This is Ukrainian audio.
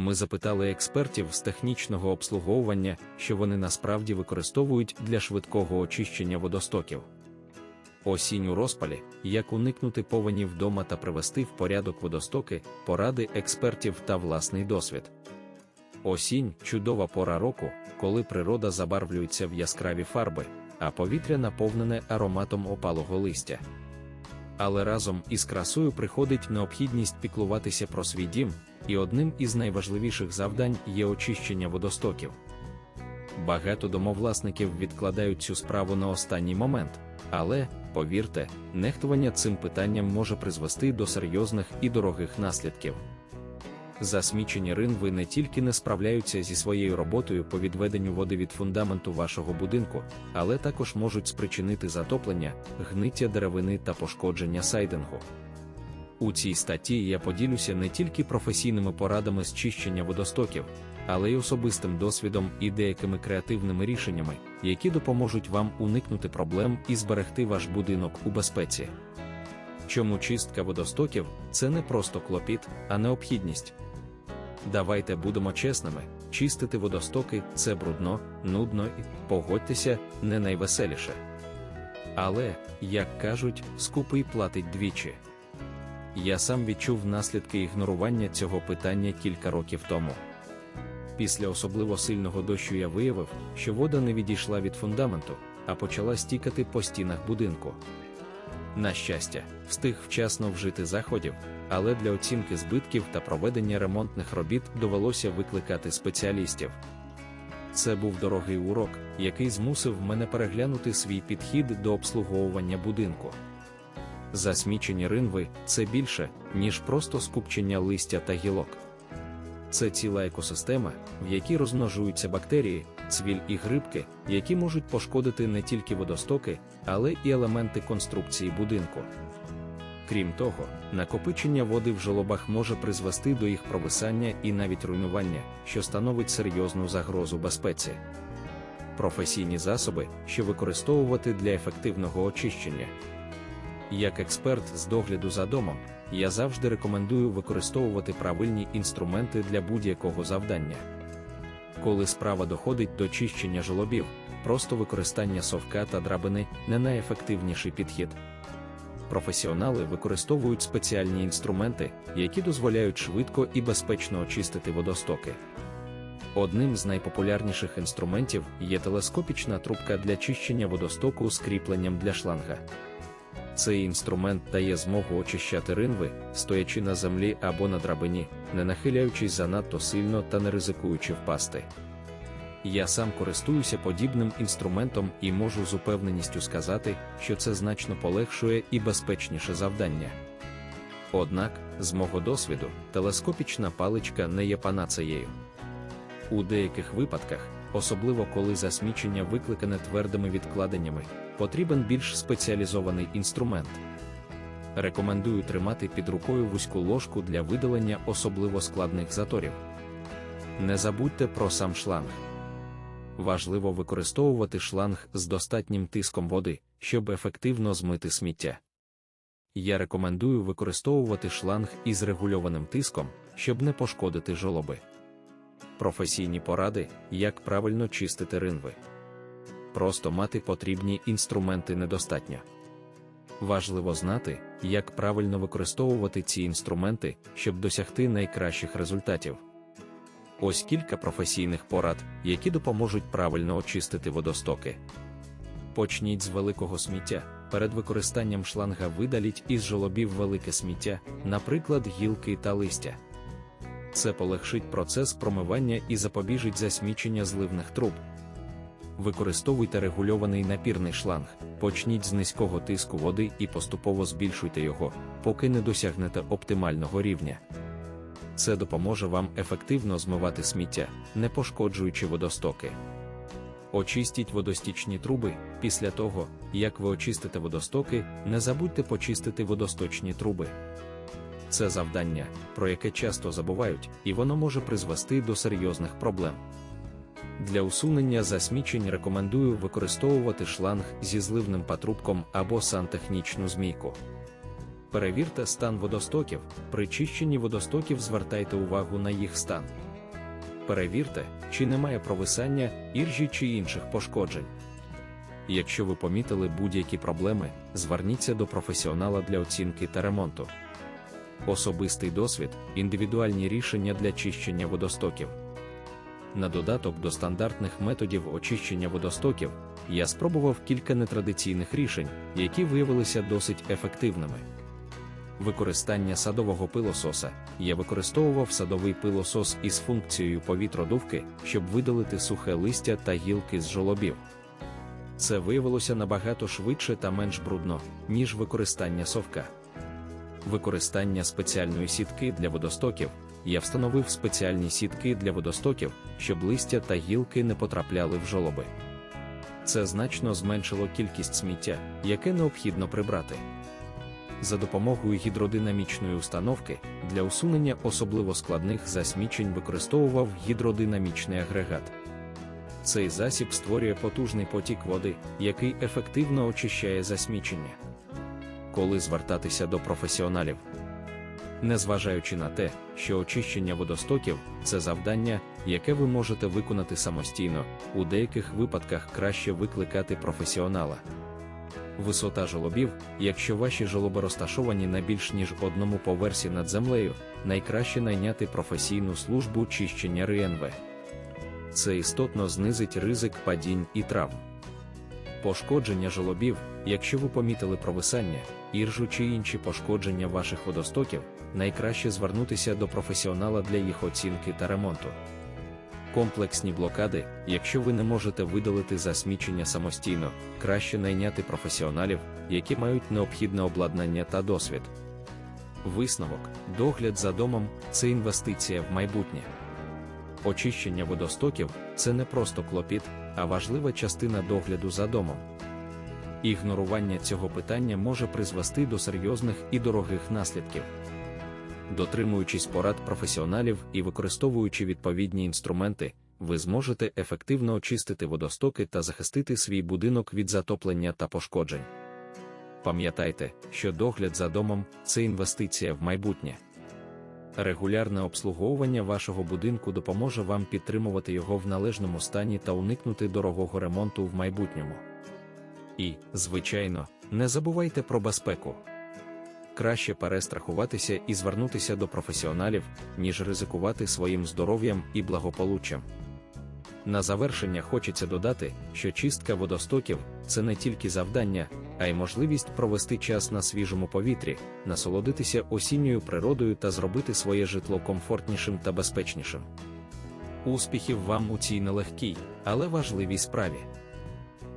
Ми запитали експертів з технічного обслуговування, що вони насправді використовують для швидкого очищення водостоків. Осінь у розпалі, як уникнути повені вдома та привести в порядок водостоки, поради експертів та власний досвід. Осінь чудова пора року, коли природа забарвлюється в яскраві фарби, а повітря наповнене ароматом опалого листя. Але разом із красою приходить необхідність піклуватися про свій дім, і одним із найважливіших завдань є очищення водостоків. Багато домовласників відкладають цю справу на останній момент, але, повірте, нехтування цим питанням може призвести до серйозних і дорогих наслідків. Засмічені ринви не тільки не справляються зі своєю роботою по відведенню води від фундаменту вашого будинку, але також можуть спричинити затоплення, гниття деревини та пошкодження сайдингу. У цій статті я поділюся не тільки професійними порадами з чищення водостоків, але й особистим досвідом і деякими креативними рішеннями, які допоможуть вам уникнути проблем і зберегти ваш будинок у безпеці. Чому чистка водостоків це не просто клопіт, а необхідність. Давайте будемо чесними, чистити водостоки це брудно, нудно і, погодьтеся, не найвеселіше. Але, як кажуть, скупий платить двічі. Я сам відчув наслідки ігнорування цього питання кілька років тому. Після особливо сильного дощу я виявив, що вода не відійшла від фундаменту, а почала стікати по стінах будинку. На щастя, встиг вчасно вжити заходів, але для оцінки збитків та проведення ремонтних робіт довелося викликати спеціалістів. Це був дорогий урок, який змусив мене переглянути свій підхід до обслуговування будинку. Засмічені ринви це більше, ніж просто скупчення листя та гілок. Це ціла екосистема, в якій розмножуються бактерії, цвіль і грибки, які можуть пошкодити не тільки водостоки, але і елементи конструкції будинку. Крім того, накопичення води в жолобах може призвести до їх провисання і навіть руйнування, що становить серйозну загрозу безпеці. Професійні засоби, що використовувати для ефективного очищення. Як експерт з догляду за домом, я завжди рекомендую використовувати правильні інструменти для будь-якого завдання. Коли справа доходить до чищення жолобів, просто використання совка та драбини не найефективніший підхід. Професіонали використовують спеціальні інструменти, які дозволяють швидко і безпечно очистити водостоки. Одним з найпопулярніших інструментів є телескопічна трубка для чищення водостоку з кріпленням для шланга. Цей інструмент дає змогу очищати ринви, стоячи на землі або на драбині, не нахиляючись занадто сильно та не ризикуючи впасти. Я сам користуюся подібним інструментом і можу з упевненістю сказати, що це значно полегшує і безпечніше завдання. Однак, з мого досвіду, телескопічна паличка не є панацеєю. У деяких випадках, особливо коли засмічення викликане твердими відкладеннями, потрібен більш спеціалізований інструмент. Рекомендую тримати під рукою вузьку ложку для видалення особливо складних заторів. Не забудьте про сам шланг. Важливо використовувати шланг з достатнім тиском води, щоб ефективно змити сміття. Я рекомендую використовувати шланг із регульованим тиском, щоб не пошкодити жолоби. Професійні поради, як правильно чистити ринви. Просто мати потрібні інструменти недостатньо. Важливо знати, як правильно використовувати ці інструменти, щоб досягти найкращих результатів. Ось кілька професійних порад, які допоможуть правильно очистити водостоки. Почніть з великого сміття. Перед використанням шланга видаліть із жолобів велике сміття, наприклад, гілки та листя. Це полегшить процес промивання і запобіжить засмічення зливних труб. Використовуйте регульований напірний шланг, почніть з низького тиску води і поступово збільшуйте його, поки не досягнете оптимального рівня. Це допоможе вам ефективно змивати сміття, не пошкоджуючи водостоки. Очистіть водостічні труби. Після того, як ви очистите водостоки, не забудьте почистити водосточні труби. Це завдання, про яке часто забувають, і воно може призвести до серйозних проблем. Для усунення засмічень рекомендую використовувати шланг зі зливним патрубком або сантехнічну змійку. Перевірте стан водостоків. При чищенні водостоків звертайте увагу на їх стан. Перевірте, чи немає провисання, іржі чи інших пошкоджень. Якщо ви помітили будь-які проблеми, зверніться до професіонала для оцінки та ремонту. Особистий досвід, індивідуальні рішення для чищення водостоків. На додаток до стандартних методів очищення водостоків, я спробував кілька нетрадиційних рішень, які виявилися досить ефективними. Використання садового пилососа. Я використовував садовий пилосос із функцією повітродувки, щоб видалити сухе листя та гілки з жолобів. Це виявилося набагато швидше та менш брудно, ніж використання совка. Використання спеціальної сітки для водостоків. Я встановив спеціальні сітки для водостоків, щоб листя та гілки не потрапляли в жолоби. Це значно зменшило кількість сміття, яке необхідно прибрати. За допомогою гідродинамічної установки для усунення особливо складних засмічень використовував гідродинамічний агрегат. Цей засіб створює потужний потік води, який ефективно очищає засмічення. Коли звертатися до професіоналів, незважаючи на те, що очищення водостоків це завдання, яке ви можете виконати самостійно, у деяких випадках краще викликати професіонала. Висота жолобів, якщо ваші жолоби розташовані на більш ніж одному поверсі над землею, найкраще найняти професійну службу чищення РНВ. Це істотно знизить ризик падінь і травм. Пошкодження жолобів, якщо ви помітили провисання, іржу чи інші пошкодження ваших водостоків, найкраще звернутися до професіонала для їх оцінки та ремонту. Комплексні блокади, якщо ви не можете видалити засмічення самостійно, краще найняти професіоналів, які мають необхідне обладнання та досвід. Висновок, догляд за домом це інвестиція в майбутнє. Очищення водостоків це не просто клопіт, а важлива частина догляду за домом. Ігнорування цього питання може призвести до серйозних і дорогих наслідків. Дотримуючись порад професіоналів і використовуючи відповідні інструменти, ви зможете ефективно очистити водостоки та захистити свій будинок від затоплення та пошкоджень. Пам'ятайте, що догляд за домом це інвестиція в майбутнє. Регулярне обслуговування вашого будинку допоможе вам підтримувати його в належному стані та уникнути дорогого ремонту в майбутньому. І, звичайно, не забувайте про безпеку. Краще перестрахуватися і звернутися до професіоналів, ніж ризикувати своїм здоров'ям і благополуччям. На завершення хочеться додати, що чистка водостоків це не тільки завдання, а й можливість провести час на свіжому повітрі, насолодитися осінньою природою та зробити своє житло комфортнішим та безпечнішим. Успіхів вам у цій нелегкій, але важливій справі.